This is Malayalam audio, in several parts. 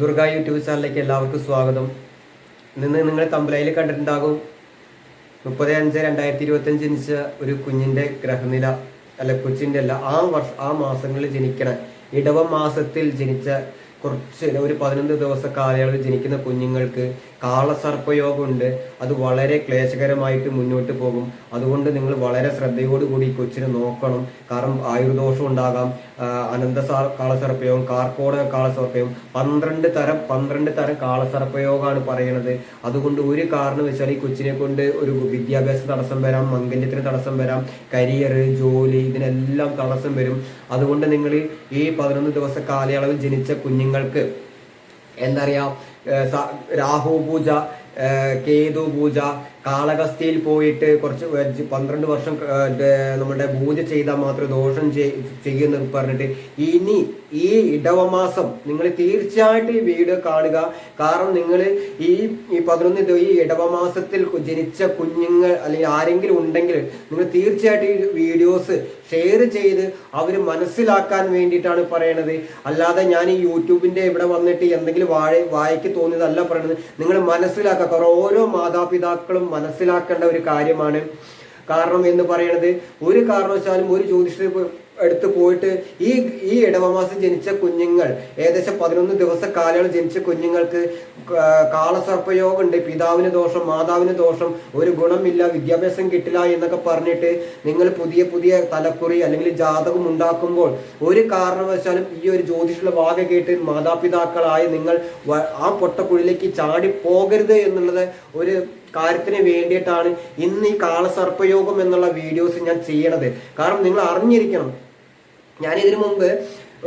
ദുർഗ യൂട്യൂബ് ചാനലിലേക്ക് എല്ലാവർക്കും സ്വാഗതം. നിന്ന് നിങ്ങൾ തമ്പലയിൽ കണ്ടിട്ടുണ്ടാകും. മുപ്പത് അഞ്ച് രണ്ടായിരത്തി ഇരുപത്തഞ്ച് ജനിച്ച ഒരു കുഞ്ഞിന്റെ ഗ്രഹനില അല്ല കൊച്ചിന്റെ അല്ല ആ വർഷ ആ മാസങ്ങളിൽ ജനിക്കണ ഇടവ മാസത്തിൽ ജനിച്ച കുറച്ച് ഒരു പതിനൊന്ന് ദിവസ കാലയളവിൽ ജനിക്കുന്ന കുഞ്ഞുങ്ങൾക്ക് കാളസർപ്പയോഗമുണ്ട്. അത് വളരെ ക്ലേശകരമായിട്ട് മുന്നോട്ട് പോകും. അതുകൊണ്ട് നിങ്ങൾ വളരെ ശ്രദ്ധയോടുകൂടി കൂടി കൊച്ചിനെ നോക്കണം. കാരണം ആയുർദോഷം ഉണ്ടാകാം. അനന്ത കാളസർപ്പയോഗം കാർക്കോട് കാളസർപ്പയോഗം പന്ത്രണ്ട് തരം പന്ത്രണ്ട് തരം കാളസർപ്പയോഗമാണ് പറയുന്നത്. അതുകൊണ്ട് ഒരു കാരണം വെച്ചാൽ ഈ കൊച്ചിനെ കൊണ്ട് ഒരു വിദ്യാഭ്യാസ തടസ്സം വരാം മംഗല്യത്തിന് തടസ്സം വരാം കരിയർ ജോലി ഇതിനെല്ലാം തടസ്സം വരും. അതുകൊണ്ട് നിങ്ങൾ ഈ പതിനൊന്ന് ദിവസ കാലയളവിൽ ജനിച്ച കുഞ്ഞുങ്ങൾക്ക് എന്താ പറയാ രാഹു പൂജ കേതു പൂജ കാളകസ്ഥയിൽ പോയിട്ട് കുറച്ച് പന്ത്രണ്ട് വർഷം നമ്മുടെ പൂജ ചെയ്താൽ മാത്രം ദോഷം ചെയ്യുന്ന പറഞ്ഞിട്ട് ഇനി ഈ ഇടവമാസം നിങ്ങൾ തീർച്ചയായിട്ടും ഈ വീഡിയോ കാണുക. കാരണം നിങ്ങൾ ഈ ഈ പതിനൊന്ന് ഈ ഇടവമാസത്തിൽ ജനിച്ച കുഞ്ഞുങ്ങൾ അല്ലെങ്കിൽ ആരെങ്കിലും ഉണ്ടെങ്കിൽ നിങ്ങൾ തീർച്ചയായിട്ടും ഈ വീഡിയോസ് ഷെയർ ചെയ്ത് അവർ മനസ്സിലാക്കാൻ വേണ്ടിയിട്ടാണ് പറയണത്. അല്ലാതെ ഞാൻ ഈ യൂട്യൂബിന്റെ ഇവിടെ വന്നിട്ട് എന്തെങ്കിലും വാഴ വായിക്ക് തോന്നിയതല്ല പറയണത്. നിങ്ങൾ മനസ്സിലാക്കുക. കാരണം ഓരോ മാതാപിതാക്കളും മനസ്സിലാക്കേണ്ട ഒരു കാര്യമാണ്. കാരണം എന്ന് പറയണത് ഒരു കാരണവശാലും ഒരു ജ്യോതിഷ എടുത്ത് പോയിട്ട് ഈ ഈ ഇടവമാസം ജനിച്ച കുഞ്ഞുങ്ങൾ ഏകദേശം പതിനൊന്ന് ദിവസ കാലയളവ് ജനിച്ച കുഞ്ഞുങ്ങൾക്ക് കാളസർപ്പയോഗം ഉണ്ട് പിതാവിന് ദോഷം മാതാവിന് ദോഷം ഒരു ഗുണമില്ല വിദ്യാഭ്യാസം കിട്ടില്ല എന്നൊക്കെ പറഞ്ഞിട്ട് നിങ്ങൾ പുതിയ പുതിയ തലക്കുറി അല്ലെങ്കിൽ ജാതകം ഉണ്ടാക്കുമ്പോൾ ഒരു കാരണവശാലും ഈ ഒരു ജ്യോതിഷുള്ള വാക കേട്ട് മാതാപിതാക്കളായി നിങ്ങൾ ആ പൊട്ടക്കുഴിലേക്ക് ചാടി പോകരുത് എന്നുള്ളത് ഒരു കാര്യത്തിന് വേണ്ടിയിട്ടാണ് ഇന്ന് ഈ കാളസർപ്പയോഗം എന്നുള്ള വീഡിയോസ് ഞാൻ ചെയ്യണത്. കാരണം നിങ്ങൾ അറിഞ്ഞിരിക്കണം ഞാൻ ഇതിനു മുമ്പ്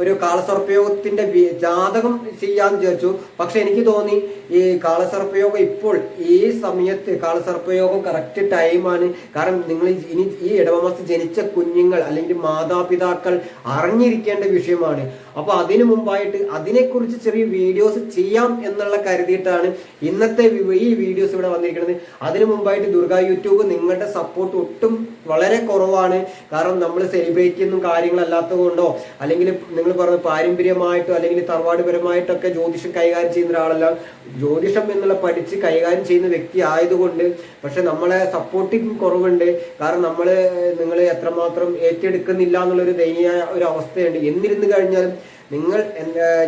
ഒരു കാളസർപ്പയോഗത്തിന്റെ ജാതകം ചെയ്യാന്ന് വിചാരിച്ചു. പക്ഷെ എനിക്ക് തോന്നി ഈ കാളസർപ്പയോഗം ഇപ്പോൾ ഈ സമയത്ത് കാളസർപ്പയോഗം കറക്റ്റ് ടൈമാണ് കാരണം നിങ്ങൾ ഇനി ഈ ഇടവമാസം ജനിച്ച കുഞ്ഞുങ്ങൾ അല്ലെങ്കിൽ മാതാപിതാക്കൾ അറിഞ്ഞിരിക്കേണ്ട വിഷയമാണ്. അപ്പൊ അതിനു മുമ്പായിട്ട് അതിനെക്കുറിച്ച് ചെറിയ വീഡിയോസ് ചെയ്യാം എന്നുള്ള കരുതിയിട്ടാണ് ഇന്നത്തെ ഈ വീഡിയോസ് ഇവിടെ വന്നിരിക്കുന്നത്. അതിനു മുമ്പായിട്ട് ദുർഗ യൂട്യൂബ് നിങ്ങളുടെ സപ്പോർട്ട് ഒട്ടും വളരെ കുറവാണ്. കാരണം നമ്മൾ സെലിബ്രേറ്റ് ചെയ്യുന്ന കാര്യങ്ങളല്ലാത്തത് കൊണ്ടോ അല്ലെങ്കിൽ നിങ്ങൾ പറഞ്ഞ പാരമ്പര്യമായിട്ടോ അല്ലെങ്കിൽ തറവാടുപരമായിട്ടൊക്കെ ജ്യോതിഷം കൈകാര്യം ചെയ്യുന്ന ഒരാളല്ല. ജ്യോതിഷം എന്നുള്ള പഠിച്ച് കൈകാര്യം ചെയ്യുന്ന വ്യക്തി ആയതുകൊണ്ട് പക്ഷെ നമ്മളെ സപ്പോർട്ടിങ് കുറവുണ്ട്. കാരണം നമ്മൾ നിങ്ങൾ എത്രമാത്രം ഏറ്റെടുക്കുന്നില്ല എന്നുള്ളൊരു ദയനീയ ഒരു അവസ്ഥയുണ്ട്. എന്നിരുന്നു കഴിഞ്ഞാലും നിങ്ങൾ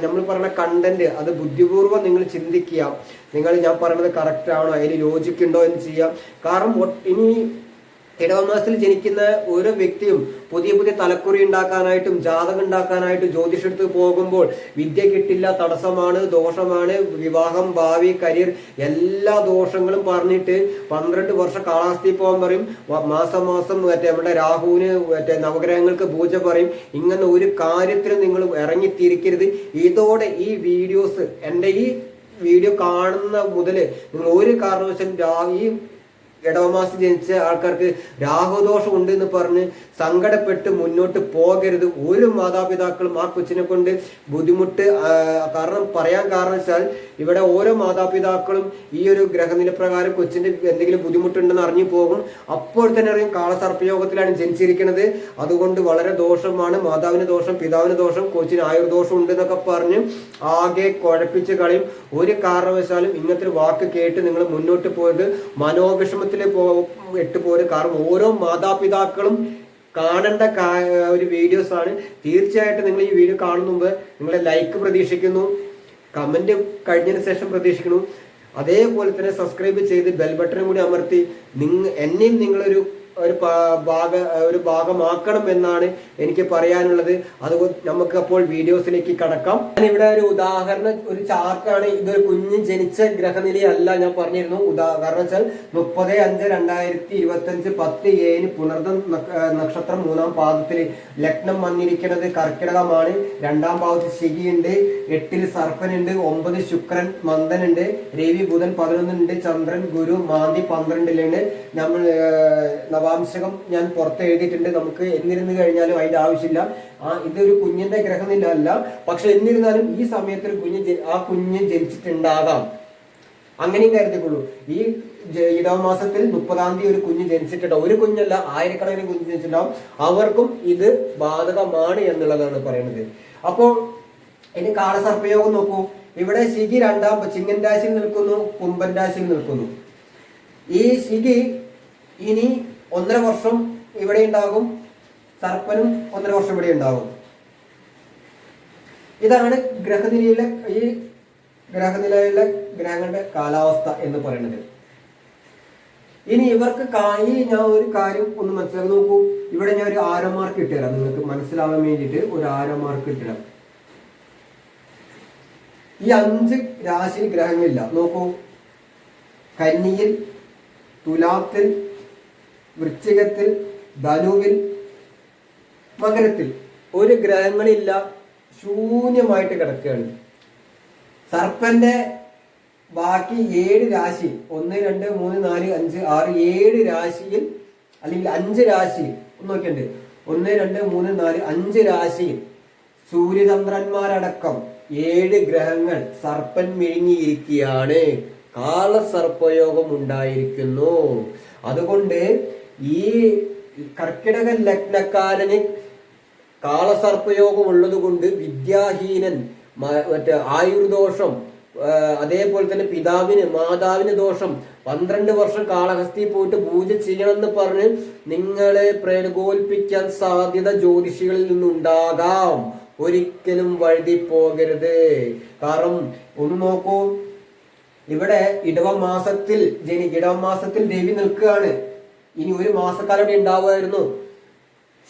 നമ്മൾ പറയുന്ന കണ്ടന്റ് അത് ബുദ്ധിപൂർവം നിങ്ങൾ ചിന്തിക്കുക. നിങ്ങൾ ഞാൻ പറയുന്നത് കറക്റ്റ് ആണോ? അതിൽ യോജിക്കുണ്ടോ എന്ന് ചെയ്യാം. കാരണം ഇനി ഇടവമാസത്തിൽ ജനിക്കുന്ന ഓരോ വ്യക്തിയും പുതിയ പുതിയ തലക്കുറി ഉണ്ടാക്കാനായിട്ടും ജാതകം ഉണ്ടാക്കാനായിട്ടും ജ്യോതിഷെടുത്ത് പോകുമ്പോൾ വിദ്യ കിട്ടില്ല തടസ്സമാണ് ദോഷമാണ് വിവാഹം ഭാവി കരിയർ എല്ലാ ദോഷങ്ങളും പറഞ്ഞിട്ട് പന്ത്രണ്ട് വർഷ കാലാവസ്ഥയിൽ പോകാൻ പറയും. മാസം മാസം മറ്റേ നമ്മുടെ രാഹുവിന് മറ്റേ നവഗ്രഹങ്ങൾക്ക് പൂജ പറയും. ഇങ്ങനെ ഒരു കാര്യത്തിലും നിങ്ങൾ ഇറങ്ങിത്തിരിക്കരുത്. ഇതോടെ ഈ വീഡിയോസ് എന്റെ ഈ വീഡിയോ കാണുന്ന മുതൽ നിങ്ങൾ ഒരു കാരണവശാലും ഈ ഇടവമാസം ജനിച്ച ആൾക്കാർക്ക് രാഹുദോഷം ഉണ്ട് എന്ന് പറഞ്ഞ് സങ്കടപ്പെട്ട് മുന്നോട്ട് പോകരുത്. ഒരു മാതാപിതാക്കളും ആ കൊച്ചിനെ കൊണ്ട് ബുദ്ധിമുട്ട് കാരണം പറയാൻ കാരണം വെച്ചാൽ ഇവിടെ ഓരോ മാതാപിതാക്കളും ഈ ഒരു ഗ്രഹനിലപ്രകാരം കൊച്ചിന്റെ എന്തെങ്കിലും ബുദ്ധിമുട്ടുണ്ടെന്ന് അറിഞ്ഞു പോകും. അപ്പോൾ തന്നെ അറിയും കാളസർപ്പയോഗത്തിലാണ് ജനിച്ചിരിക്കുന്നത്. അതുകൊണ്ട് വളരെ ദോഷമാണ്. മാതാവിന് ദോഷം പിതാവിന് ദോഷം കൊച്ചിന് ആയുർദോഷം ഉണ്ട് എന്നൊക്കെ പറഞ്ഞ് ആകെ കുഴപ്പിച്ച് കളയും. ഒരു കാരണവശാലും ഇങ്ങനത്തെ ഒരു വാക്ക് കേട്ട് നിങ്ങൾ മുന്നോട്ട് പോയത് മനോവിഷമത്തിൽ പോ എട്ട് പോയത് കാരണം ഓരോ മാതാപിതാക്കളും കാണേണ്ട ഒരു വീഡിയോസ് ആണ് തീർച്ചയായിട്ടും നിങ്ങൾ ഈ വീഡിയോ കാണുന്ന മുമ്പ് നിങ്ങളെ ലൈക്ക് പ്രതീക്ഷിക്കുന്നു. കമന്റ് കഴിഞ്ഞതിന് ശേഷം പ്രതീക്ഷിക്കുന്നു. അതേപോലെ തന്നെ സബ്സ്ക്രൈബ് ചെയ്ത് ബെൽ ബട്ടണും കൂടി അമർത്തി. നിങ്ങ എന്നെയും നിങ്ങളൊരു ഒരു ഭാഗ ഒരു ഭാഗമാക്കണം എന്നാണ് എനിക്ക് പറയാനുള്ളത്. അത് നമുക്ക് അപ്പോൾ വീഡിയോസിലേക്ക് കടക്കാം. ഞാൻ ഇവിടെ ഒരു ഉദാഹരണം ഒരു ചാർട്ടാണ്. ഇതൊരു കുഞ്ഞു ജനിച്ച ഗ്രഹനിലയല്ല ഞാൻ പറഞ്ഞിരുന്നു. ഉദാഹരണം വെച്ചാൽ മുപ്പത് അഞ്ച് രണ്ടായിരത്തി ഇരുപത്തി അഞ്ച് പത്ത് ഏഴിന് പുണർദം നക്ഷത്രം മൂന്നാം പാദത്തിൽ ലഗ്നം വന്നിരിക്കുന്നത് കർക്കിടകമാണ്. രണ്ടാം ഭാവത്തിൽ ശിഖിയുണ്ട് എട്ടിൽ സർപ്പനുണ്ട് ഒമ്പത് ശുക്രൻ മന്ദനുണ്ട് രവി ബുധൻ പതിനൊന്നുണ്ട് ചന്ദ്രൻ ഗുരു മാന്തി പന്ത്രണ്ടിലുണ്ട് നമ്മൾ ഏഹ്, ഞാൻ പുറത്ത് എഴുതിയിട്ടുണ്ട് നമുക്ക് എന്നിരുന്നു കഴിഞ്ഞാലും അതിന്റെ ആവശ്യമില്ല. ആ ഇതൊരു കുഞ്ഞിന്റെ ഗ്രഹനില അല്ല പക്ഷെ എന്നിരുന്നാലും ഈ സമയത്ത് ഒരു കുഞ്ഞ് ആ കുഞ്ഞ് ജനിച്ചിട്ടുണ്ടാകാം. അങ്ങനെയും കരുതിക്കൊള്ളൂ. ഈ ഇടവ ഇടവമാസത്തിൽ മുപ്പതാം തീയതി ഒരു കുഞ്ഞ് ജനിച്ചിട്ടുണ്ടാവും. ഒരു കുഞ്ഞല്ല ആയിരക്കണക്കിന് കുഞ്ഞ് ജനിച്ചിട്ടുണ്ടാവും. അവർക്കും ഇത് ബാധകമാണ് എന്നുള്ളതാണ് പറയുന്നത് അപ്പോൾ ഇനി കാളസർപ്പയോഗം നോക്കൂ. ഇവിടെ ശിഖി രണ്ടാം ചിങ്ങൻ രാശിയിൽ നിൽക്കുന്നു കുംഭൻ രാശിയിൽ നിൽക്കുന്നു. ഈ ശിഖി ഇനി ഒന്നര വർഷം ഇവിടെ ഉണ്ടാകും. സർപ്പനും ഒന്നര വർഷം ഇവിടെ ഉണ്ടാകും. ഇതാണ് ഗ്രഹനിലയിലെ ഈ ഗ്രഹനിലയിലെ ഗ്രഹങ്ങളുടെ കാലാവസ്ഥ എന്ന് പറയുന്നത്. ഇനി ഇവർക്ക് കായി ഞാൻ ഒരു കാര്യം ഒന്ന് മനസ്സിലാക്കി നോക്കൂ. ഇവിടെ ഞാൻ ഒരു ആരോ മാർക്ക് ഇട്ടുതരാം നിങ്ങൾക്ക് മനസ്സിലാവാൻ വേണ്ടിയിട്ട് ഒരു ആരോ മാർക്ക് ഇട്ടുതരാം ഈ അഞ്ച് രാശി ഗ്രഹങ്ങളില്ല. നോക്കൂ. കന്നിയിൽ തുലാത്തിൽ വൃശ്ചികത്തിൽ ധനുവിൽ മകരത്തിൽ ഒരു ഗ്രഹങ്ങളില്ല ശൂന്യമായിട്ട് കിടക്കുകയാണ്. സർപ്പന്റെ ബാക്കി ഏഴ് രാശി ഒന്ന് രണ്ട് മൂന്ന് നാല് അഞ്ച് ആറ് ഏഴ് രാശിയിൽ അല്ലെങ്കിൽ അഞ്ച് രാശിയിൽ ഒന്ന് നോക്കിയുണ്ട് ഒന്ന് രണ്ട് മൂന്ന് നാല് അഞ്ച് രാശിയിൽ സൂര്യചന്ദ്രന്മാരടക്കം ഏഴ് ഗ്രഹങ്ങൾ സർപ്പൻ വിഴുങ്ങിയിരിക്കുകയാണ് കാളസർപ്പയോഗം ഉണ്ടായിരിക്കുന്നു. അതുകൊണ്ട് ഈ കർക്കിടക ലഗ്നക്കാരന് കാളസർപ്പയോഗം ഉള്ളത് കൊണ്ട് വിദ്യാഹീനൻ മറ്റേ ആയുർദോഷം അതേപോലെ തന്നെ പിതാവിന് മാതാവിന് ദോഷം പന്ത്രണ്ട് വർഷം കാളഹസ്തി പോയിട്ട് പൂജ ചെയ്യണമെന്ന് പറഞ്ഞ് നിങ്ങളെ പ്രകോൽപ്പിക്കാൻ സാധ്യത ജ്യോതിഷികളിൽ നിന്നുണ്ടാകാം. ഒരിക്കലും വഴുതി പോകരുത് കാരണം ഒന്ന് നോക്കൂ. ഇവിടെ ഇടവ മാസത്തിൽ ജനി ഇടവ മാസത്തിൽ ദേവി നിൽക്കുകയാണ്. ഇനി ഒരു മാസക്കാലം ഇവിടെ ഉണ്ടാവുമായിരുന്നു.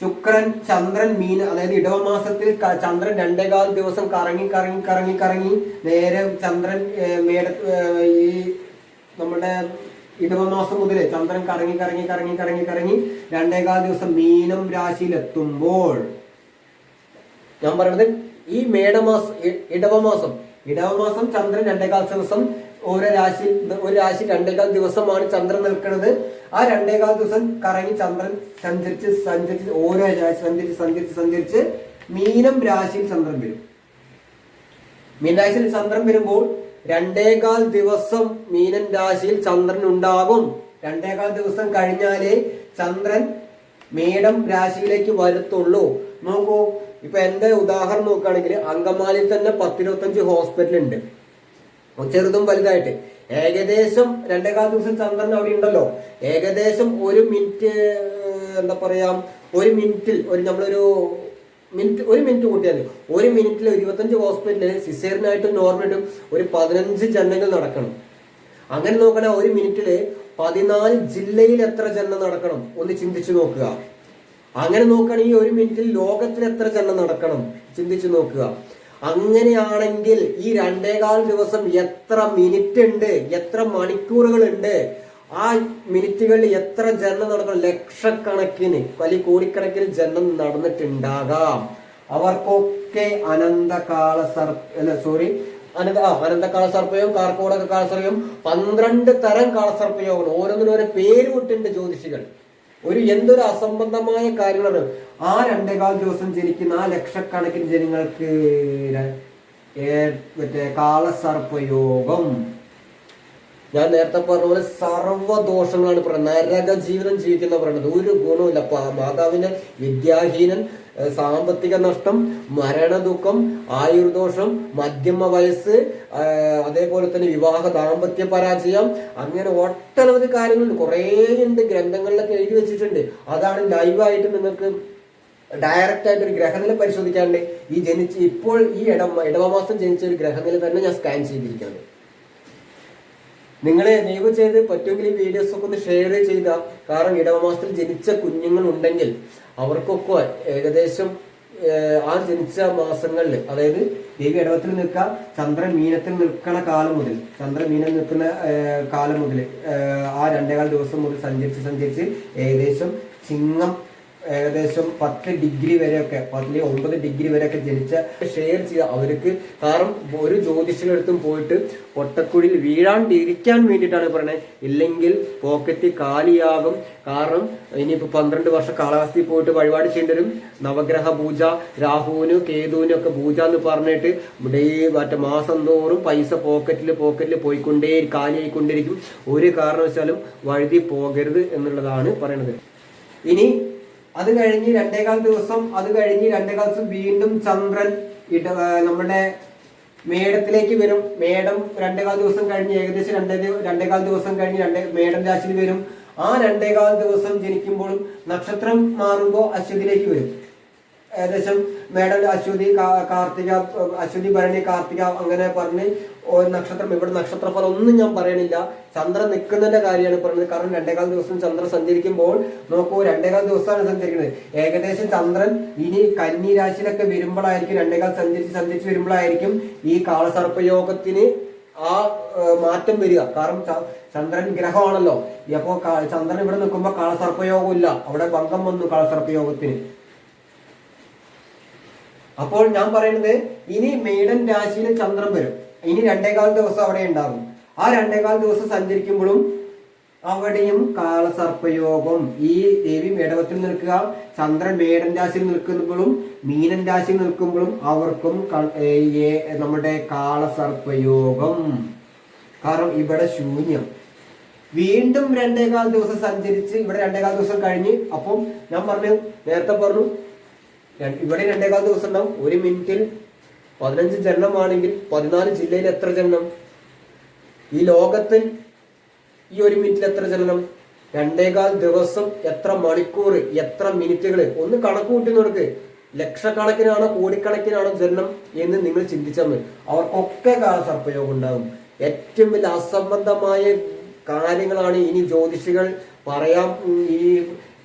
ശുക്രൻ ചന്ദ്രൻ മീൻ അതായത് ഇടവ മാസത്തിൽ ചന്ദ്രൻ രണ്ടേകാൽ ദിവസം കറങ്ങി കറങ്ങി കറങ്ങി കറങ്ങി നേരെ ചന്ദ്രൻ മേട ഈ നമ്മുടെ ഇടവ മാസം മുതൽ ചന്ദ്രൻ കറങ്ങി കറങ്ങി കറങ്ങി കറങ്ങി കറങ്ങി രണ്ടേകാൽ ദിവസം മീനം രാശിയിലെത്തുമ്പോൾ ഞാൻ പറയുന്നത് ഈ മേടമാസം ഇടവമാസം ഇടവമാസം ചന്ദ്രൻ രണ്ടേകാൽ ദിവസം ഓരോ രാശി ഒരു രാശി രണ്ടേകാൽ ദിവസമാണ് ചന്ദ്രൻ നിൽക്കുന്നത്. ആ രണ്ടേകാൽ ദിവസം കറങ്ങി ചന്ദ്രൻ സഞ്ചരിച്ച് സഞ്ചരിച്ച് ഓരോ രാശി സഞ്ചരിച്ച് സഞ്ചരിച്ച് സഞ്ചരിച്ച് മീനം രാശിയിൽ ചന്ദ്രൻ വരും. മീനരാശിയിൽ ചന്ദ്രൻ വരുമ്പോൾ രണ്ടേകാൽ ദിവസം മീനൻ രാശിയിൽ ചന്ദ്രൻ ഉണ്ടാകും. രണ്ടേകാൽ ദിവസം കഴിഞ്ഞാലേ ചന്ദ്രൻ മീനം രാശിയിലേക്ക് വരത്തുള്ളൂ. നോക്കൂ ഇപ്പൊ എന്റെ ഉദാഹരണം നോക്കുകയാണെങ്കിൽ അങ്കമാലിയിൽ തന്നെ പത്തിരുപത്തഞ്ച് ഹോസ്പിറ്റൽ ഉണ്ട് ചെറുതും വലുതായിട്ട്. ഏകദേശം രണ്ടേകാൽ ദിവസം ചന്ദ്രൻ അവിടെ ഉണ്ടല്ലോ. ഏകദേശം ഒരു മിനിറ്റ് എന്താ പറയാ ഒരു മിനിറ്റിൽ ഒരു നമ്മളൊരു മിനിറ്റ് ഒരു മിനിറ്റ് കൂട്ടിയാൽ ഒരു മിനിറ്റിൽ ഇരുപത്തഞ്ച് ഹോസ്പിറ്റലിൽ സിസേറിനായിട്ടും നോർമലായിട്ടും ഒരു പതിനഞ്ച് ജനങ്ങൾ നടക്കണം. അങ്ങനെ നോക്കണ ഒരു മിനിറ്റിൽ പതിനാല് ജില്ലയിൽ എത്ര ജനനം നടക്കണം? ഒന്ന് ചിന്തിച്ചു നോക്കുക. അങ്ങനെ നോക്കുകയാണെങ്കിൽ ഒരു മിനിറ്റിൽ ലോകത്തിൽ എത്ര ജനനം നടക്കണം? ചിന്തിച്ചു നോക്കുക. അങ്ങനെയാണെങ്കിൽ ഈ രണ്ടേകാൽ ദിവസം എത്ര മിനിറ്റ് ഉണ്ട് എത്ര മണിക്കൂറുകൾ ഉണ്ട് ആ മിനിറ്റുകളിൽ എത്ര ജനനം നടക്കണം? ലക്ഷക്കണക്കിന് വലിയ കോടിക്കണക്കിന് ജനനം നടന്നിട്ടുണ്ടാകാം. അവർക്കൊക്കെ അനന്തകാല സർ അല്ല സോറി അനന്ത ആ അനന്തകാല സർപ്പയോഗം കാർക്കോടക കാലസർപ്പയോഗം പന്ത്രണ്ട് തരം കാലസർപ്പയോഗം ഓരോന്നിനും ഓരോ പേര് വിട്ടുണ്ട് ജ്യോതിഷികൾ. ഒരു എന്തൊരു അസംബന്ധമായ കാര്യങ്ങളാണ്. ആ രണ്ടേകാൽ ദിവസം ജനിക്കുന്ന ആ ലക്ഷക്കണക്കിന് ജനങ്ങൾക്ക് മറ്റേ കാളസർപ്പയോഗം ഞാൻ നേരത്തെ പറഞ്ഞ പോലെ സർവദോഷങ്ങളാണ് പറയുന്നത്. നരക ജീവിതം ജീവിക്കുന്ന പറയുന്നത് ഒരു ഇല്ല മാതാവിന് വിദ്യാഹീനൻ സാമ്പത്തിക നഷ്ടം മരണദുഃഖം ആയുർദോഷം മധ്യമ വയസ്സ് അതേപോലെ തന്നെ വിവാഹ ദാമ്പത്യ പരാജയം അങ്ങനെ ഒട്ടനവധി കാര്യങ്ങളുണ്ട്. കുറേ ഉണ്ട് ഗ്രന്ഥങ്ങളിലൊക്കെ എഴുതി വെച്ചിട്ടുണ്ട്. അതാണ് ലൈവായിട്ട് നിങ്ങൾക്ക് ഡയറക്റ്റ് ആയിട്ട് ഒരു ഗ്രഹനില പരിശോധിക്കാണ്ട് ഈ ജനിച്ച് ഇപ്പോൾ ഈ ഇടവ ഇടവമാസം ജനിച്ച ഒരു ഗ്രഹനില തന്നെ ഞാൻ സ്കാൻ ചെയ്തിരിക്കുന്നത്. നിങ്ങളെ ദയവ് ചെയ്ത് പറ്റുമെങ്കിൽ ഈ വീഡിയോസ് ഒക്കെ ഒന്ന് ഷെയർ ചെയ്യുക കാരണം ഇടവമാസത്തിൽ ജനിച്ച കുഞ്ഞുങ്ങൾ ഉണ്ടെങ്കിൽ അവർക്കൊക്കെ ഏകദേശം ആ ജനിച്ച മാസങ്ങളിൽ അതായത് ദേവി ഇടവത്തിൽ നിൽക്കുക ചന്ദ്രൻ മീനത്തിൽ നിൽക്കുന്ന കാലം മുതൽ ചന്ദ്രൻ മീനം നിൽക്കുന്ന കാലം മുതൽ ആ രണ്ടേകാൽ ദിവസം മുതൽ സഞ്ചരിച്ച് സഞ്ചരിച്ച് ഏകദേശം ചിങ്ങം ഏകദേശം പത്ത് ഡിഗ്രി വരെയൊക്കെ പത്തിലെ ഒമ്പത് ഡിഗ്രി വരെയൊക്കെ ജനിച്ച ഷെയർ ചെയ്യുക അവർക്ക് കാരണം ഒരു ജ്യോതിഷനടുത്തും പോയിട്ട് പൊട്ടക്കുഴിയിൽ വീഴാണ്ടിരിക്കാൻ വേണ്ടിയിട്ടാണ് പറയുന്നത് ഇല്ലെങ്കിൽ പോക്കറ്റ് കാലിയാകും. കാരണം ഇനിയിപ്പോൾ പന്ത്രണ്ട് വർഷം കാലാവസ്ഥയിൽ പോയിട്ട് വഴിപാട് ചെയ്യേണ്ടി വരും. നവഗ്രഹ പൂജ രാഹുവിനും കേതുവിനും ഒക്കെ പൂജ എന്ന് പറഞ്ഞിട്ട് ഡേ മറ്റേ മാസം തോറും പൈസ പോക്കറ്റിൽ പോക്കറ്റിൽ പോയിക്കൊണ്ടേ കാലിയായിക്കൊണ്ടിരിക്കും. ഒരു കാരണവശാലും വഴുതി പോകരുത് എന്നുള്ളതാണ് പറയണത്. ഇനി അത് കഴിഞ്ഞ് രണ്ടേകാൽ ദിവസം അത് കഴിഞ്ഞ് രണ്ടേകാൽ ദിവസം വീണ്ടും ചന്ദ്രൻ ഇട നമ്മുടെ മേടത്തിലേക്ക് വരും. മേടം രണ്ടേകാൽ ദിവസം കഴിഞ്ഞ് ഏകദേശം രണ്ടേ രണ്ടേകാൽ ദിവസം കഴിഞ്ഞ് രണ്ടേ മേടം രാശിയിൽ വരും. ആ രണ്ടേകാൽ ദിവസം ജനിക്കുമ്പോഴും നക്ഷത്രം മാറുമ്പോൾ അശ്വതിയിലേക്ക് വരും. ഏകദേശം മേഡം അശ്വതി കാർത്തിക അശ്വതി ഭരണി കാർത്തിക അങ്ങനെ പറഞ്ഞ് നക്ഷത്രം ഇവിടെ നക്ഷത്രഫലം ഒന്നും ഞാൻ പറയണില്ല. ചന്ദ്രൻ നിൽക്കുന്നതിന്റെ കാര്യമാണ് പറയുന്നത് കാരണം രണ്ടേകാൽ ദിവസം ചന്ദ്രൻ സഞ്ചരിക്കുമ്പോൾ നോക്കൂ രണ്ടേകാൽ ദിവസമാണ് സഞ്ചരിക്കുന്നത്. ഏകദേശം ചന്ദ്രൻ ഇനി കന്നി രാശിയിലൊക്കെ വരുമ്പോഴായിരിക്കും രണ്ടേകാൽ സഞ്ചരിച്ച് സഞ്ചരിച്ച് വരുമ്പോഴായിരിക്കും ഈ കാളസർപ്പയോഗത്തിന് ആ മാറ്റം വരിക. കാരണം ചന്ദ്രൻ ഗ്രഹമാണല്ലോ. അപ്പോ ചന്ദ്രൻ ഇവിടെ നിൽക്കുമ്പോൾ കാളസർപ്പയോഗം ഇല്ല അവിടെ ഭംഗം വന്നു കാളസർപ്പയോഗത്തിന്. അപ്പോൾ ഞാൻ പറയുന്നത് ഇനി മേടൻ രാശിയിൽ ചന്ദ്രൻ വരും. ഇനി രണ്ടേകാൽ ദിവസം അവിടെ ഉണ്ടാകും. ആ രണ്ടേകാൽ ദിവസം സഞ്ചരിക്കുമ്പോഴും അവിടെയും കാളസർപ്പയോഗം ഈ ദേവി മേടവത്തിൽ നിൽക്കുക ചന്ദ്രൻ മേടൻ രാശിയിൽ നിൽക്കുമ്പോഴും മീനൻ രാശിയിൽ നിൽക്കുമ്പോഴും അവർക്കും നമ്മുടെ കാളസർപ്പയോഗം കാരണം ഇവിടെ ശൂന്യം. വീണ്ടും രണ്ടേകാൽ ദിവസം സഞ്ചരിച്ച് ഇവിടെ രണ്ടേകാൽ ദിവസം കഴിഞ്ഞ് അപ്പം ഞാൻ പറഞ്ഞു നേരത്തെ പറഞ്ഞു ഇവിടെ രണ്ടേകാൽ ദിവസം ഉണ്ടാവും ഒരു മിനിറ്റിൽ പതിനഞ്ച് ജനനമാണെങ്കിൽ പതിനാല് ജില്ലയിൽ എത്ര ജനനം ഈ ലോകത്തിൽ ഈ ഒരു മിനിറ്റിൽ എത്ര ജനനം രണ്ടേകാൽ ദിവസം എത്ര മണിക്കൂർ എത്ര മിനിറ്റുകൾ ഒന്ന് കണക്ക് കൂട്ടി നോക്ക്. ലക്ഷക്കണക്കിനാണോ കോടിക്കണക്കിനാണോ ജനനം എന്ന് നിങ്ങൾ ചിന്തിച്ചാൽ മതി. അവർക്കൊക്കെ കാലസർപ്പയോഗം ഉണ്ടാകും. ഏറ്റവും വലിയ അസംബന്ധമായ കാര്യങ്ങളാണ് ഇനി ജ്യോതിഷികൾ പറയാം ഈ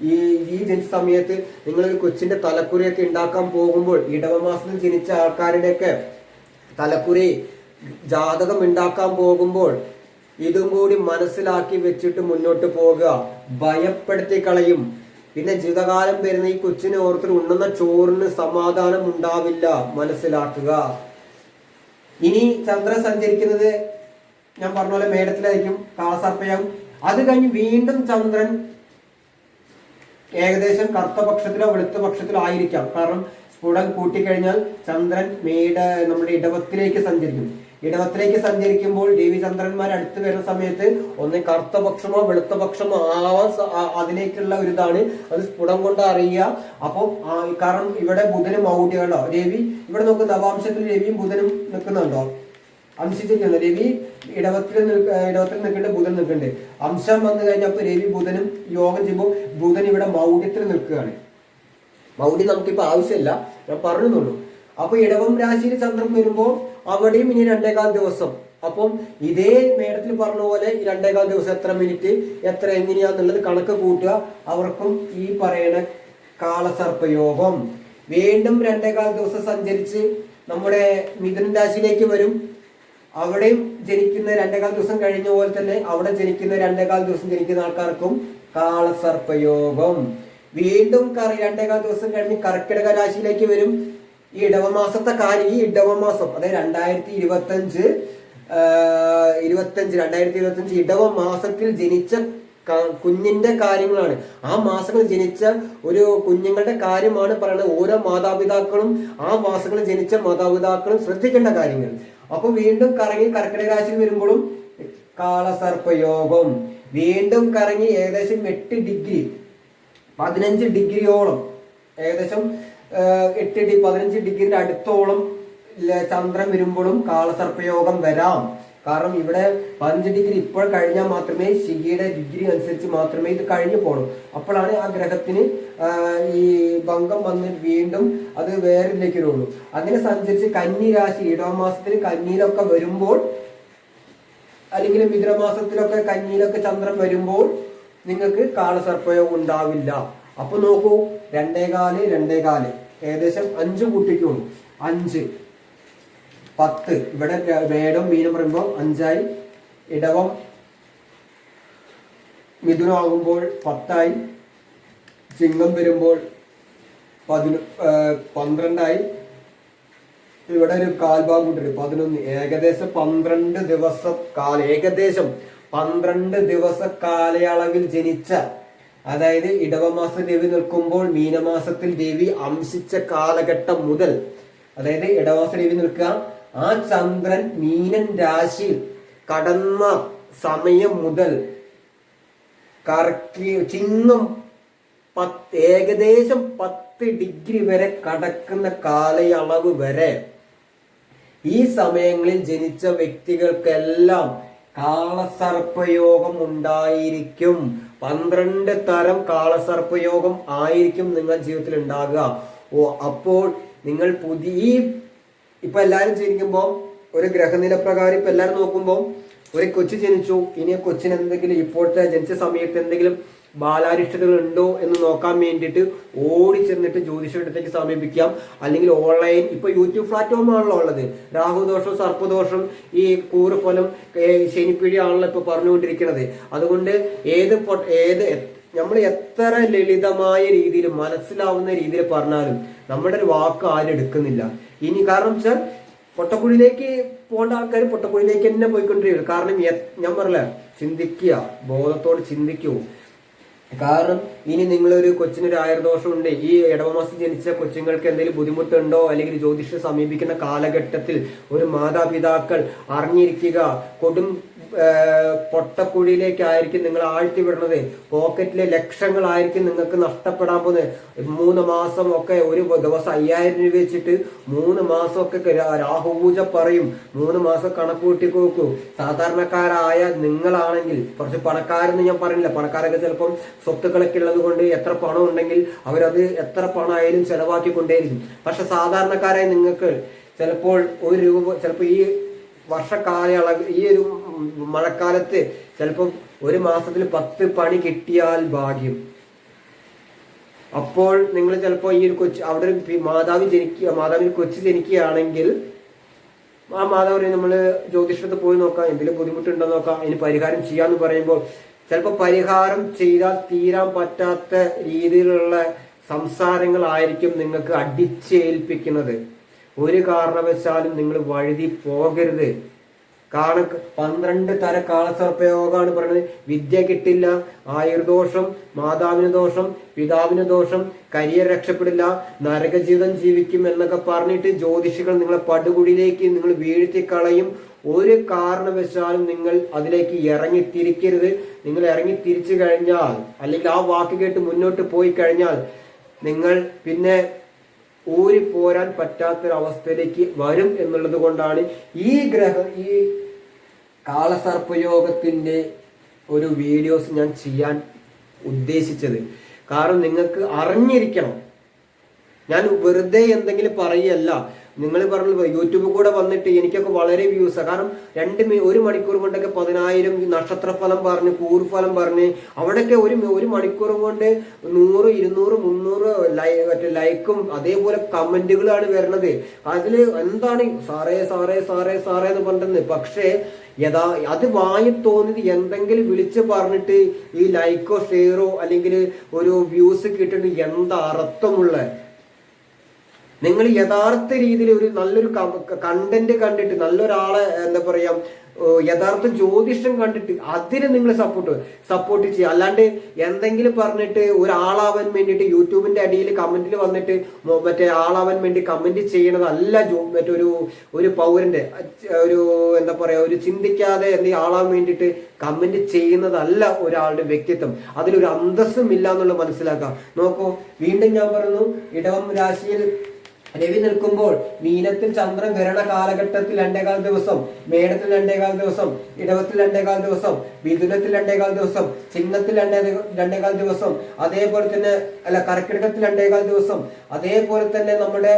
ഈ ഈ ജനിച്ച സമയത്ത് നിങ്ങൾ ഒരു കൊച്ചിന്റെ തലക്കുറിയൊക്കെ ഉണ്ടാക്കാൻ പോകുമ്പോൾ ഇടവമാസത്തിൽ ജനിച്ച ആൾക്കാരുടെയൊക്കെ തലക്കുറി ജാതകം ഉണ്ടാക്കാൻ പോകുമ്പോൾ ഇതും കൂടി മനസ്സിലാക്കി വെച്ചിട്ട് മുന്നോട്ട് പോകുക. ഭയപ്പെടുത്തി കളയും. പിന്നെ ജീവിതകാലം വരുന്ന ഈ കൊച്ചിനെ ഓർത്തിൽ ഉണ്ണുന്ന ചോറിന് സമാധാനം ഉണ്ടാവില്ല മനസ്സിലാക്കുക. ഇനി ചന്ദ്രൻ സഞ്ചരിക്കുന്നത് ഞാൻ പറഞ്ഞ പോലെ മേടത്തിലായിരിക്കും കാസർപ്പയം അത് കഴിഞ്ഞ് വീണ്ടും ചന്ദ്രൻ ഏകദേശം കറുത്ത പക്ഷത്തിലോ വെളുത്ത പക്ഷത്തിലോ ആയിരിക്കാം. കാരണം സ്ഫുടം കൂട്ടിക്കഴിഞ്ഞാൽ ചന്ദ്രൻ മേട നമ്മുടെ ഇടവത്തിലേക്ക് സഞ്ചരിക്കും. ഇടവത്തിലേക്ക് സഞ്ചരിക്കുമ്പോൾ ദേവിചന്ദ്രന്മാർ അടുത്ത് വരുന്ന സമയത്ത് ഒന്ന് കറുത്ത പക്ഷമോ വെളുത്ത പക്ഷമോ ആവാൻ അതിലേക്കുള്ള ഒരു ഇതാണ്. അത് സ്ഫുടം കൊണ്ട് അറിയുക. അപ്പം കാരണം ഇവിടെ ബുധനും മൗഢ്യമുണ്ടോ രവി ഇവിടെ നമുക്ക് നവാംശത്തിൽ രവിയും ബുധനും നിൽക്കുന്നുണ്ടോ? അംശിച്ചിരിക്കുന്നത് രവി ഇടവത്തിൽ ഇടവത്തിൽ നിൽക്കുന്നുണ്ട് ബുധൻ നിൽക്കുന്നുണ്ട് അംശം വന്നു കഴിഞ്ഞപ്പോൾ രവി ബുധനും യോഗം ചെയ്യുമ്പോൾ ബുധൻ ഇവിടെ മൗഢ്യത്തിൽ നിൽക്കുകയാണ്. മൗഢ്യം നമുക്കിപ്പോ ആവശ്യമില്ല. ഞാൻ പറഞ്ഞുള്ളൂ അപ്പൊ ഇടവം രാശിയിൽ ചന്ദ്രൻ വരുമ്പോൾ അവിടെയും ഇനി രണ്ടേകാൽ ദിവസം. അപ്പം ഇതേ മേടത്തിൽ പറഞ്ഞ പോലെ ഈ രണ്ടേകാൽ ദിവസം എത്ര മിനിറ്റ് എത്ര എങ്ങനെയാന്നുള്ളത് കണക്ക് കൂട്ടുക. അവർക്കും ഈ പറയണ കാളസർപ്പയോഗം വീണ്ടും രണ്ടേകാൽ ദിവസം സഞ്ചരിച്ച് നമ്മുടെ മിഥുന രാശിയിലേക്ക് വരും. അവിടെയും ജനിക്കുന്ന രണ്ടേകാൽ ദിവസം കഴിഞ്ഞ പോലെ തന്നെ അവിടെ ജനിക്കുന്ന രണ്ടേകാൽ ദിവസം ജനിക്കുന്ന ആൾക്കാർക്കും കാളസർപ്പയോഗം. വീണ്ടും കറി രണ്ടേകാൽ ദിവസം കഴിഞ്ഞ് കർക്കിടക രാശിയിലേക്ക് വരും. ഈ ഇടവമാസത്തെ കാര്യം ഈ ഇടവമാസം അതായത് രണ്ടായിരത്തി ഇരുപത്തി അഞ്ച് ഇരുപത്തഞ്ച് രണ്ടായിരത്തി ഇരുപത്തി അഞ്ച് ഇടവ മാസത്തിൽ ജനിച്ച കുഞ്ഞിന്റെ കാര്യങ്ങളാണ്. ആ മാസങ്ങളിൽ ജനിച്ച ഒരു കുഞ്ഞുങ്ങളുടെ കാര്യമാണ് പറയുന്നത്. ഓരോ മാതാപിതാക്കളും ആ മാസങ്ങളിൽ ജനിച്ച മാതാപിതാക്കളും ശ്രദ്ധിക്കേണ്ട കാര്യങ്ങൾ. അപ്പൊ വീണ്ടും കറങ്ങി കർക്കിടക രാശിയിൽ വരുമ്പോഴും കാളസർപ്പയോഗം വീണ്ടും കറങ്ങി ഏകദേശം എട്ട് ഡിഗ്രി പതിനഞ്ച് ഡിഗ്രിയോളം ഏകദേശം എട്ട് ഡി പതിനഞ്ച് ഡിഗ്രിയുടെ അടുത്തോളം ചന്ദ്രൻ വരുമ്പോഴും കാളസർപ്പയോഗം വരാം. കാരണം ഇവിടെ പതിനഞ്ച് ഡിഗ്രി ഇപ്പോൾ കഴിഞ്ഞാൽ മാത്രമേ ശിഖിയുടെ ഡിഗ്രി അനുസരിച്ച് മാത്രമേ ഇത് കഴിഞ്ഞു പോകണം അപ്പോഴാണ് ആ ഗ്രഹത്തിന് ഈ ഭംഗം വന്ന് വീണ്ടും അത് വേറിലേക്ക് വരുള്ളൂ അങ്ങനെ സഞ്ചരിച്ച് കന്നി രാശി ഇടവമാസത്തിൽ കന്നിയിലൊക്കെ വരുമ്പോൾ അല്ലെങ്കിൽ മിഥുനമാസത്തിലൊക്കെ കന്നിയിലൊക്കെ ചന്ദ്രൻ വരുമ്പോൾ നിങ്ങൾക്ക് കാളസർപ്പയോഗം ഉണ്ടാവില്ല. അപ്പൊ നോക്കൂ രണ്ടേകാൽ രണ്ടേകാൽ. ഏകദേശം അഞ്ച് കൂട്ടിക്കുള്ളൂ അഞ്ച്. പത്ത്. ഇവിടെ ര- മീനും പറയുമ്പോൾ അഞ്ചായി. ഇടവം മിഥുനാകുമ്പോൾ പത്തായി. ചിങ്ങം വരുമ്പോൾ പതിനൊ പന്ത്രണ്ടായി. ഇവിടെ ഒരു കാൽഭാഗം കൂട്ടി പതിനൊന്ന്. ഏകദേശം പന്ത്രണ്ട് ദിവസ കാല ഏകദേശം പന്ത്രണ്ട് ദിവസ കാലയളവിൽ ജനിച്ച അതായത് ഇടവമാസ ദേവി നിൽക്കുമ്പോൾ മീനമാസത്തിൽ ദേവി അംശിച്ച കാലഘട്ടം മുതൽ അതായത് ഇടവമാസ ദേവി നിൽക്കുക ആ ചന്ദ്രൻ മീനൻ രാശി കടന്ന സമയം മുതൽ കറക്കി ചിങ്ങം പത്ത് ഏകദേശം പത്ത് ഡിഗ്രി വരെ കടക്കുന്ന കാലയളവ് വരെ ഈ സമയങ്ങളിൽ ജനിച്ച വ്യക്തികൾക്കെല്ലാം കാളസർപ്പയോഗം ഉണ്ടായിരിക്കും. പന്ത്രണ്ട് തരം കാളസർപ്പയോഗം ആയിരിക്കും നിങ്ങൾ ജീവിതത്തിൽ ഉണ്ടാകുക. ഓ അപ്പോൾ നിങ്ങൾ പുതിയ ഇപ്പൊ എല്ലാരും ജനിക്കുമ്പോൾ ഒരു ഗ്രഹനില പ്രകാരം ഇപ്പൊ എല്ലാരും നോക്കുമ്പോൾ ഒരു കൊച്ചു ജനിച്ചു. ഇനി കൊച്ചിന് എന്തെങ്കിലും ഇപ്പോഴത്തെ ജനിച്ച സമയത്ത് എന്തെങ്കിലും ബാലാരിഷ്ടതകൾ ഉണ്ടോ എന്ന് നോക്കാൻ വേണ്ടിയിട്ട് ഓടി ചെന്നിട്ട് ജ്യോതിഷത്തിലേക്ക് സമീപിക്കാം. അല്ലെങ്കിൽ ഓൺലൈൻ ഇപ്പൊ യൂട്യൂബ് പ്ലാറ്റ്ഫോം ആണല്ലോ ഉള്ളത്. രാഹുദോഷം സർപ്പദോഷം ഈ കൂറുഫലം ശനിപ്പിഴയാണല്ലോ ഇപ്പൊ പറഞ്ഞുകൊണ്ടിരിക്കുന്നത്. അതുകൊണ്ട് ഏത് ഏത് നമ്മൾ എത്ര ലളിതമായ രീതിയിൽ മനസ്സിലാവുന്ന രീതിയിൽ പറഞ്ഞാലും നമ്മുടെ ഒരു വാക്ക് ആരും എടുക്കുന്നില്ല. ഇനി കാരണം വെച്ചാൽ പൊട്ടക്കുഴിയിലേക്ക് പോകേണ്ട ആൾക്കാർ പൊട്ടക്കുഴിയിലേക്ക് തന്നെ പോയിക്കൊണ്ടിരിക്കും. കാരണം ഞാൻ പറഞ്ഞ ചിന്തിക്കുക ബോധത്തോട് ചിന്തിക്കൂ. കാരണം ഇനി നിങ്ങളൊരു കൊച്ചിനൊരു ആയുർദോഷം ഉണ്ട്. ഈ ഇടവമാസം ജനിച്ച കൊച്ചുങ്ങൾക്ക് എന്തെങ്കിലും ബുദ്ധിമുട്ടുണ്ടോ? അല്ലെങ്കിൽ ജ്യോതിഷം സമീപിക്കുന്ന കാലഘട്ടത്തിൽ ഒരു മാതാപിതാക്കൾ അറിഞ്ഞിരിക്കുക കൊടും പൊട്ടക്കുഴിയിലേക്കായിരിക്കും നിങ്ങൾ ആഴ്ത്തി വിടുന്നത് പോക്കറ്റിലെ ലക്ഷങ്ങളായിരിക്കും നിങ്ങൾക്ക് നഷ്ടപ്പെടാൻ പോകുന്നത്. മൂന്ന് മാസം ഒക്കെ ഒരു ദിവസം അയ്യായിരം രൂപ വെച്ചിട്ട് മൂന്ന് മാസമൊക്കെ രാഹുപൂജ പറയും. മൂന്ന് മാസം കണക്ക് കൂട്ടി നോക്കൂ. സാധാരണക്കാരായ നിങ്ങളാണെങ്കിൽ കുറച്ച് പണക്കാരെന്ന് ഞാൻ പറഞ്ഞില്ല. പണക്കാരൊക്കെ ചിലപ്പം സ്വത്തുക്കളൊക്കെ ഉള്ളത് കൊണ്ട് എത്ര പണം ഉണ്ടെങ്കിൽ അവരത് എത്ര പണമായാലും ചെലവാക്കിക്കൊണ്ടേയിരിക്കും. പക്ഷെ സാധാരണക്കാരായ നിങ്ങൾക്ക് ചിലപ്പോൾ ഒരു രൂപ ചിലപ്പോൾ ഈ വർഷക്കാലയളവ് ഈ ഒരു മഴക്കാലത്ത് ചിലപ്പം ഒരു മാസത്തിൽ പത്ത് പണി കിട്ടിയാൽ ഭാഗ്യം. അപ്പോൾ നിങ്ങൾ ചിലപ്പോൾ ഈ ഒരു കൊച്ചു അവിടെ ഒരു മാതാവ് ജനിക്കുക മാതാവിന് കൊച്ചു ജനിക്കുകയാണെങ്കിൽ ആ മാതാവിനെ നമ്മൾ ജ്യോതിഷത്തിൽ പോയി നോക്കാം എന്തെങ്കിലും ബുദ്ധിമുട്ടുണ്ടോ നോക്കാം അതിന് പരിഹാരം ചെയ്യാന്ന് പറയുമ്പോൾ ചിലപ്പോൾ പരിഹാരം ചെയ്താൽ തീരാൻ പറ്റാത്ത രീതിയിലുള്ള സംസാരങ്ങളായിരിക്കും നിങ്ങൾക്ക് അടിച്ചേൽപ്പിക്കുന്നത്. ഒരു കാരണവശാലും നിങ്ങൾ വഴുതി പോകരുത്. കാണ പന്ത്രണ്ട് തര കാളസർപ്പയോഗമാണ് പറയുന്നത്. വിദ്യ കിട്ടില്ല ആയുർദോഷം മാതാവിന് ദോഷം പിതാവിന് ദോഷം കരിയർ രക്ഷപ്പെടില്ല നരകജീവിതം ജീവിക്കും എന്നൊക്കെ പറഞ്ഞിട്ട് ജ്യോതിഷികൾ നിങ്ങളെ പടുകുടിയിലേക്ക് നിങ്ങൾ വീഴ്ത്തി കളയും. ഒരു കാരണവശാലും നിങ്ങൾ അതിലേക്ക് ഇറങ്ങി തിരിക്കരുത് നിങ്ങൾ ഇറങ്ങി തിരിച്ചു കഴിഞ്ഞാൽ അല്ലെങ്കിൽ ആ വാക്ക് കേട്ട് മുന്നോട്ട് പോയി കഴിഞ്ഞാൽ നിങ്ങൾ പിന്നെ ഊരി പോരാൻ പറ്റാത്തൊരവസ്ഥയിലേക്ക് വരും എന്നുള്ളത് കൊണ്ടാണ് ഈ ഗ്രഹം ഈ കാളസർപ്പയോഗത്തിന്റെ ഒരു വീഡിയോസ് ഞാൻ ചെയ്യാൻ ഉദ്ദേശിച്ചത്. കാരണം നിങ്ങൾക്ക് അറിഞ്ഞിരിക്കണം. ഞാൻ വെറുതെ എന്തെങ്കിലും പറയല്ല. നിങ്ങൾ പറഞ്ഞു യൂട്യൂബ് കൂടെ വന്നിട്ട് എനിക്കൊക്കെ വളരെ വ്യൂസ് കാരണം രണ്ട് ഒരു മണിക്കൂർ കൊണ്ടൊക്കെ പതിനായിരം നക്ഷത്രഫലം പറഞ്ഞ് കൂർഫലം പറഞ്ഞ് അവിടെയൊക്കെ ഒരു ഒരു മണിക്കൂർ കൊണ്ട് നൂറ് ഇരുന്നൂറ് മുന്നൂറ് മറ്റേ ലൈക്കും അതേപോലെ കമന്റുകളാണ് വരുന്നത് അതിൽ എന്താണ് സാറേ സാറേ സാറേ സാറേ എന്ന് പറഞ്ഞത് പക്ഷേ യഥാ അത് വായി തോന്നിയത് എന്തെങ്കിലും വിളിച്ച് പറഞ്ഞിട്ട് ഈ ലൈക്കോ ഷെയറോ അല്ലെങ്കിൽ ഒരു വ്യൂസ് കിട്ടിയിട്ട് എന്താ അർത്ഥമുള്ള? നിങ്ങൾ യഥാർത്ഥ രീതിയിൽ ഒരു നല്ലൊരു കണ്ടന്റ് കണ്ടിട്ട് നല്ലൊരാളെ എന്താ പറയാ യഥാർത്ഥ ജ്യോതിഷം കണ്ടിട്ട് അതിന് നിങ്ങൾ സപ്പോർട്ട് സപ്പോർട്ട് ചെയ്യുക. അല്ലാണ്ട് എന്തെങ്കിലും പറഞ്ഞിട്ട് ഒരാളാവാൻ വേണ്ടിയിട്ട് യൂട്യൂബിന്റെ അടിയിൽ കമന്റിൽ വന്നിട്ട് മറ്റേ ആളാവാൻ വേണ്ടി കമന്റ് ചെയ്യണതല്ല ജോ മറ്റൊരു ഒരു പൗരന്റെ. ഒരു എന്താ പറയാ ഒരു ചിന്തിക്കാതെ എന്തെങ്കിലും ആളാവാൻ വേണ്ടിയിട്ട് കമന്റ് ചെയ്യുന്നതല്ല ഒരാളുടെ വ്യക്തിത്വം. അതിലൊരു അന്തസ്സും ഇല്ല എന്നുള്ളത് മനസ്സിലാക്കാം നോക്കൂ വീണ്ടും ഞാൻ പറഞ്ഞു ഇടവം രാശിയിൽ രവി നിൽക്കുമ്പോൾ മീനത്തിൽ ചന്ദ്രൻ ഗ്രഹണ കാലഘട്ടത്തിൽ രണ്ടേകാൽ ദിവസം മേടത്തിൽ രണ്ടേകാൽ ദിവസം ഇടവത്തിൽ രണ്ടേകാൽ ദിവസം മിഥുനത്തിൽ രണ്ടേകാൽ ദിവസം ചിഹ്നത്തിൽ രണ്ടേ രണ്ടേകാൽ ദിവസം അതേപോലെ തന്നെ അല്ല കർക്കിടകത്തിൽ രണ്ടേകാൽ ദിവസം അതേപോലെ തന്നെ നമ്മുടെ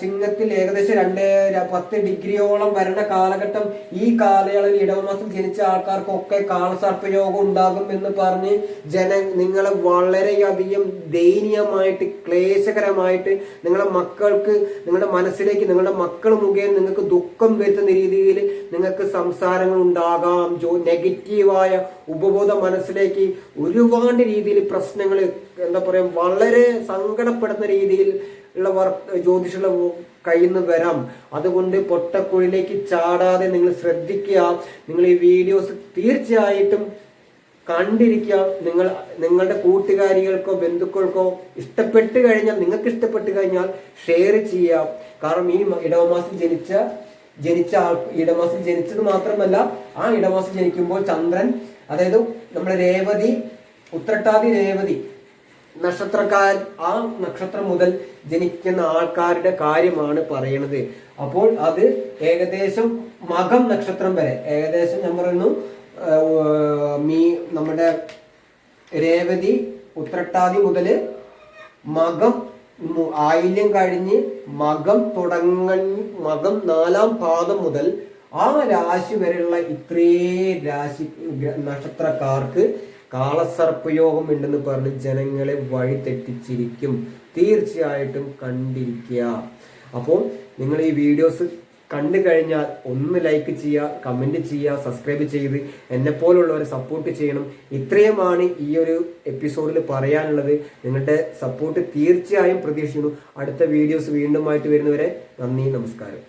ചിങ്ങത്തിൽ ഏകദേശം രണ്ട് പത്ത് ഡിഗ്രിയോളം വരണ കാലഘട്ടം ഈ കാലയളവിൽ ഇടവമാസം ജനിച്ച ആൾക്കാർക്കൊക്കെ കാളസർപ്പയോഗം ഉണ്ടാകും എന്ന് പറഞ്ഞ് ജന നിങ്ങളെ വളരെയധികം ദയനീയമായിട്ട് ക്ലേശകരമായിട്ട് നിങ്ങളുടെ മക്കൾക്ക് നിങ്ങളുടെ മനസ്സിലേക്ക് നിങ്ങളുടെ മക്കൾ മുഖേന നിങ്ങൾക്ക് ദുഃഖം വരുത്തുന്ന രീതിയിൽ നിങ്ങൾക്ക് സംസാരങ്ങൾ ഉണ്ടാകാം. ജോ നെഗറ്റീവായ ഉപബോധ മനസ്സിലേക്ക് ഒരുപാട് രീതിയിൽ പ്രശ്നങ്ങൾ എന്താ പറയുക വളരെ സങ്കടപ്പെടുന്ന രീതിയിൽ ഉള്ള വർ ജ്യോതിഷുള്ള കയ്യിൽ നിന്ന് വരാം. അതുകൊണ്ട് പൊട്ടക്കുഴിലേക്ക് ചാടാതെ നിങ്ങൾ ശ്രദ്ധിക്കുക. നിങ്ങൾ ഈ വീഡിയോസ് തീർച്ചയായിട്ടും കണ്ടിരിക്കുക. നിങ്ങൾ നിങ്ങളുടെ കൂട്ടുകാരികൾക്കോ ബന്ധുക്കൾക്കോ ഇഷ്ടപ്പെട്ട് കഴിഞ്ഞാൽ നിങ്ങൾക്ക് ഇഷ്ടപ്പെട്ട് കഴിഞ്ഞാൽ ഷെയർ ചെയ്യുക. കാരണം ഈ ഇടവമാസം ജനിച്ച ജനിച്ച ആൾ ഇടമാസം ജനിച്ചത് മാത്രമല്ല ആ ഇടമാസം ജനിക്കുമ്പോൾ ചന്ദ്രൻ അതായത് നമ്മുടെ രേവതി ഉത്രട്ടാതി രേവതി നക്ഷത്രക്കാർ ആ നക്ഷത്രം മുതൽ ജനിക്കുന്ന ആൾക്കാരുടെ കാര്യമാണ് പറയണത്. അപ്പോൾ അത് ഏകദേശം മകം നക്ഷത്രം വരെ ഏകദേശം ഞാൻ പറയുന്നു മീ നമ്മുടെ രേവതി ഉത്രട്ടാതി മുതൽ മകം ആയില്യം കഴിഞ്ഞ് മകം തുടങ്ങ മകം നാലാം പാദം മുതൽ ആ രാശി വരെയുള്ള ഇത്രേ രാശി നക്ഷത്രക്കാർക്ക് കാളസർപ്പയോഗം ഉണ്ടെന്ന് പറഞ്ഞ് ജനങ്ങളെ വഴി തെറ്റിച്ചിരിക്കും തീർച്ചയായിട്ടും കണ്ടിരിക്കുക. അപ്പോൾ നിങ്ങൾ ഈ വീഡിയോസ് കണ്ടു കഴിഞ്ഞാൽ ഒന്ന് ലൈക്ക് ചെയ്യുക കമന്റ് ചെയ്യുക സബ്സ്ക്രൈബ് ചെയ്ത് എന്നെ പോലുള്ളവരെ സപ്പോർട്ട് ചെയ്യണം. ഇത്രയുമാണ് ഈ ഒരു എപ്പിസോഡിൽ പറയാനുള്ളത്. നിങ്ങളുടെ സപ്പോർട്ട് തീർച്ചയായും പ്രതീക്ഷിക്കുന്നു. അടുത്ത വീഡിയോസ് വീണ്ടുമായിട്ട് വരുന്നവരെ നന്ദി നമസ്കാരം.